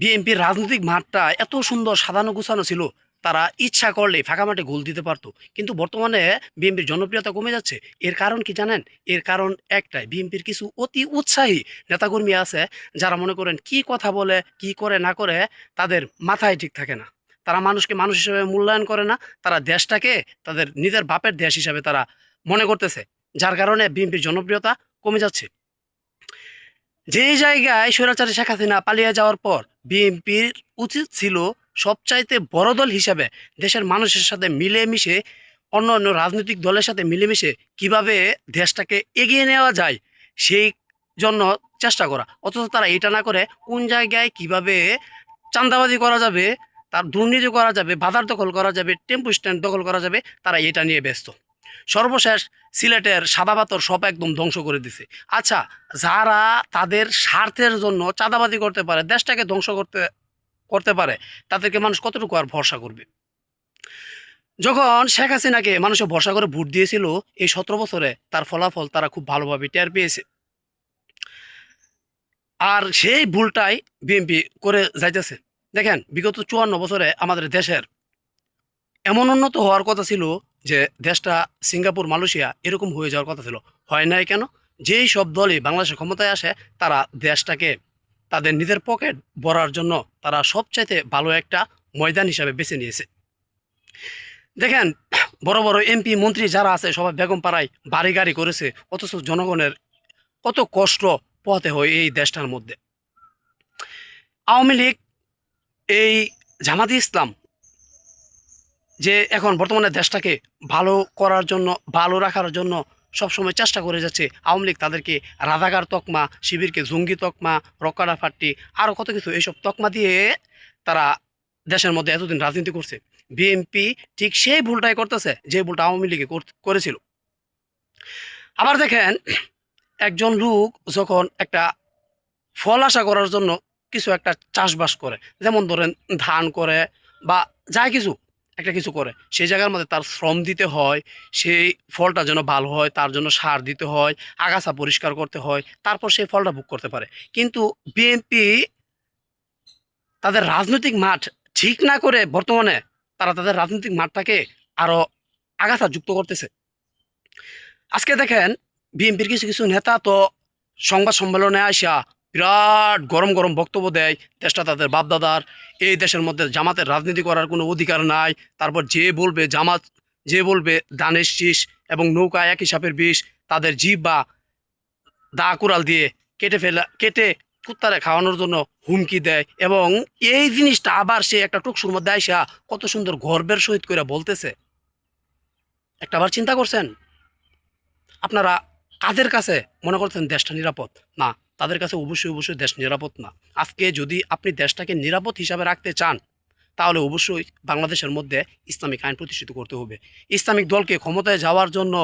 বিএনপির রাজনৈতিক মাঠটা এত সুন্দর সাজানো গুছানো ছিল, তারা ইচ্ছা করলে ফাঁকা মাঠে গোল দিতে পারতো। কিন্তু বর্তমানে বিএনপির জনপ্রিয়তা কমে যাচ্ছে। এর কারণ কি জানেন? এর কারণ একটাই বিএনপির কিছু অতি উৎসাহী নেতাকর্মী আছে, যারা মনে করেন কি কথা বলে, কি করে, না করে, তাদের মাথায় ঠিক থাকে না। তারা মানুষকে মানুষ হিসেবে মূল্যায়ন করে না, তারা দেশটাকে তাদের নিজের বাপের দেশ হিসাবে তারা মনে করতেছে। যার কারণে বিএনপির জনপ্রিয়তা কমে যাচ্ছে। যেই জায়গায় স্বৈরাচারী শেখ হাসিনা পালিয়ে যাওয়ার পর বিএনপির উচিত ছিল সবচাইতে বড় দল হিসাবে দেশের মানুষের সাথে মিলেমিশে অন্য অন্য রাজনৈতিক দলের সাথে মিলেমিশে কীভাবে দেশটাকে এগিয়ে নেওয়া যায় সেই জন্য চেষ্টা করা। অথচ তারা এটা না করে কোন জায়গায় কীভাবে চাঁদাবাজি করা যাবে, তার দুর্নীতি করা যাবে বাজার দখল করা যাবে, টেম্পু স্ট্যান্ড দখল করা যাবে, তারা এটা নিয়ে ব্যস্ত। সর্বশেষ সিলেটের সাদা পাথর সব একদম ধ্বংস করে দিছে। আচ্ছা যারা তাদের স্বার্থের জন্য চাঁদাবাজি করতে পারে, দেশটাকে ধ্বংস করতে করতে পারে, তাদেরকে মানুষ কতটুকু আর ভরসা করবে? যখন শেখ হাসিনাকে মানুষে ভরসা করে ভোট দিয়েছিল, এই সতেরো বছরে তার ফলাফল তারা খুব ভালোভাবে টের পেয়েছে। আর সেই ভুলটাই বিএনপি করে যাইতেছে। দেখেন, বিগত চুয়ান্ন বছরে আমাদের দেশের এমন উন্নত হওয়ার কথা ছিল যে দেশটা সিঙ্গাপুর, মালয়েশিয়া এরকম হয়ে যাওয়ার কথা ছিল। হয় নাই কেন? যেই সব দলই বাংলাদেশের ক্ষমতায় আসে, তারা দেশটাকে তাদের নিজের পকেট ভরার জন্য তারা সবচাইতে ভালো একটা ময়দান হিসাবে বেছে নিয়েছে। দেখেন, বড় বড় এমপি, মন্ত্রী যারা আছে, সবাই বেগম পাড়ায় বাড়ি গাড়ি করেছে, অথচ জনগণের কত কষ্ট পোহাতে হয় এই দেশটার মধ্যে। আওয়ামী লীগ, এই জামাতি ইসলাম যে এখন বর্তমানে দেশটাকে ভালো করার জন্য, ভালো রাখার জন্য সবসময় চেষ্টা করে যাচ্ছে। আওয়ামী লীগ তাদেরকে রাজাকার তকমা, শিবিরকে জঙ্গি তকমা রকাডা ফাট্টি আরও কত কিছু এইসব তকমা দিয়ে তারা দেশের মধ্যে এতদিন রাজনীতি করছে। বিএনপি ঠিক সেই ভুলটাই করতেছে, যে ভুলটা আওয়ামী লীগে কর- করেছিল। আবার দেখেন, একজন লোক যখন একটা ফল আশা করার জন্য কিছু একটা চাষবাস করে, যেমন ধরেন ধান করে বা যাই কিছু একটা কিছু করে। সেই জায়গার মধ্যে তার শ্রম দিতে হয়, সেই ফলটা যেন ভালো হয়, তার জন্য সার দিতে হয়, আগাছা পরিষ্কার করতে হয়, তারপর সেই ফলটা ভোগ করতে পারে। কিন্তু বিএনপি তাদের রাজনৈতিক মাঠ ঠিক না করে বর্তমানে তারা তাদের রাজনৈতিক মাঠটাকে আরও আগাছা যুক্ত করতেছে। আজকে দেখেন বিএনপির কিছু কিছু নেতা তো সংবাদ সম্মেলনে আসা বিরাট গরম গরম বক্তব্য দেয়। দেশটা তাদের বাপদাদার। এই দেশের মধ্যে জামাতের রাজনীতি করার কোনো অধিকার নাই। তারপর যে বলবে জামাত, যে বলবে দানের শীষ এবং নৌকা একই সাপের বিষ, তাদের জিভ বা দা কুড়াল দিয়ে কেটে ফেলা, কেটে কুত্তারে খাওয়ানোর জন্য হুমকি দেয় এবং এই জিনিসটা আবার সে একটা টুকসুর মধ্যে আইসা কত সুন্দর গর্বের সহিত করে বলতেছে। একটা বার চিন্তা করছেন? আপনারা কাদের কাছে মনে করছেন দেশটা নিরাপদ? না তাদের কাছে অবশ্যই অবশ্যই দেশ নিরাপদ না। আজকে যদি আপনি দেশটাকে নিরাপদ হিসাবে রাখতে চান, তাহলে অবশ্যই বাংলাদেশের মধ্যে ইসলামিক আইন প্রতিষ্ঠিত করতে হবে। ইসলামিক দলকে ক্ষমতায় যাওয়ার জন্য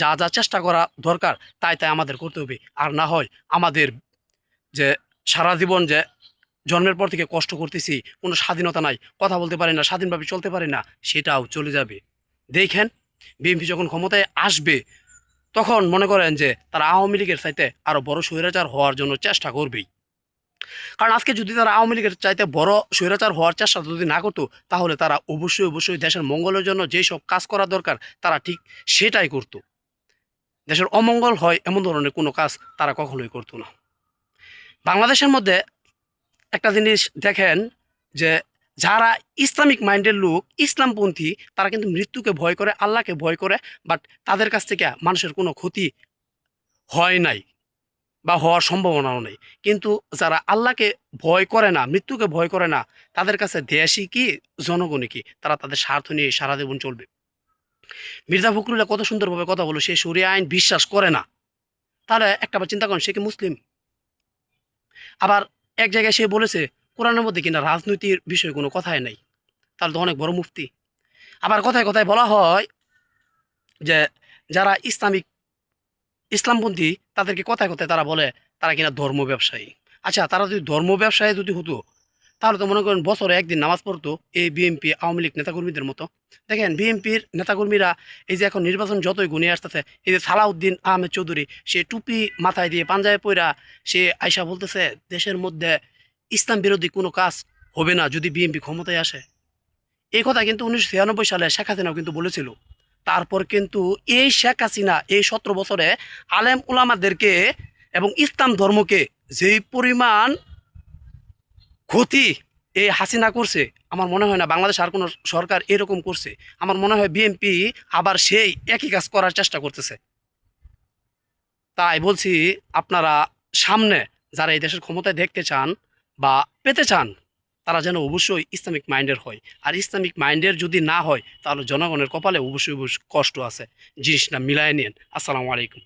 যা যা চেষ্টা করা দরকার, তাই তাই আমাদের করতে হবে। আর না হয় আমাদের যে সারা জীবন যে জন্মের পর থেকে কষ্ট করতেছি, কোনো স্বাধীনতা নাই, কথা বলতে পারি না, স্বাধীনভাবে চলতে পারি না, সেটাও চলে যাবে। দেখেন, বিএনপি যখন ক্ষমতায় আসবে তখন মনে করেন যে তারা আওয়ামী লীগের চাইতে আরও বড় স্বৈরাচার হওয়ার জন্য চেষ্টা করবেই। কারণ আজকে যদি তারা আওয়ামী লীগের চাইতে বড় স্বৈরাচার হওয়ার চেষ্টা যদি না করতো, তাহলে তারা অবশ্যই অবশ্যই দেশের মঙ্গলের জন্য যেই সব কাজ করা দরকার, তারা ঠিক সেটাই করতো। দেশের অমঙ্গল হয় এমন ধরনের কোনো কাজ তারা কখনোই করতো না। বাংলাদেশের মধ্যে একটা জিনিস দেখেন যে যারা ইসলামিক মাইন্ডের লোক, ইসলামপন্থী, তারা কিন্তু মৃত্যুকে ভয় করে, আল্লাহকে ভয় করে বাট তাদের কাছ থেকে মানুষের কোনো ক্ষতি হয় নাই বা হওয়ার সম্ভাবনাও নেই। কিন্তু যারা আল্লাহকে ভয় করে না, মৃত্যুকে ভয় করে না, তাদের কাছে দেশই কি, জনগণই কি? তারা তাদের স্বার্থ নিয়ে সারা জীবন চলবে। মির্জা ফখরুল্লাহ কত সুন্দরভাবে কথা বলো, সে সরিয়া আইন বিশ্বাস করে না। তাহলে একটা চিন্তা করেন, সে কি মুসলিম? আবার এক জায়গায় সে বলেছে কোরআনের মধ্যে কিনা রাজনৈতিক বিষয়ে কোনো কথাই নাই। তাহলে তো অনেক বড় মুফতি। আবার কথায় কথায় বলা হয় যে যারা ইসলামিক, ইসলামপন্থী, তাদেরকে কথায় কথায় তারা বলে তারা কিনা ধর্ম ব্যবসায়ী। আচ্ছা তারা যদি ধর্ম ব্যবসায়ী যদি হতো, তাহলে তো মনে করেন বছরে একদিন নামাজ পড়তো এই বিএনপি আওয়ামী লীগ নেতাকর্মীদের মতো। দেখেন বিএনপির নেতাকর্মীরা এই যে এখন নির্বাচন যতই গুনে আসতেছে, এই যে সালাউদ্দিন আহমেদ চৌধুরী, সে টুপি মাথায় দিয়ে পাঞ্জাবে পইরা সে আয়সা বলতেছে, দেশের মধ্যে ইসলাম বিরোধী কোনো কাজ হবে না যদি বিএনপি ক্ষমতায় আসে। এই কথা কিন্তু উনিশশো ছিয়ানব্বই সালে শেখ হাসিনাও কিন্তু বলেছিল। তারপর কিন্তু এই শেখ হাসিনা এই সতেরো বছরে আলেম উলামাদেরকে এবং ইসলাম ধর্মকে যেই পরিমাণ ক্ষতি এই হাসিনা করছে, আমার মনে হয় না বাংলাদেশ আর কোনো সরকার এরকম করছে। আমার মনে হয় বিএনপি আবার সেই একই কাজ করার চেষ্টা করতেছে। তাই বলছি, আপনারা সামনে যারা এই দেশের ক্ষমতায় দেখতে চান বা পেতে চান, তারা যেন অবশ্যই ইসলামিক মাইন্ডের হয়। আর ইসলামিক মাইন্ডের যদি না হয়, তাহলে জনগণের কপালে অবশ্যই কষ্ট আছে। জিনিসটা মিলায় নিন আসসালামু আলাইকুম।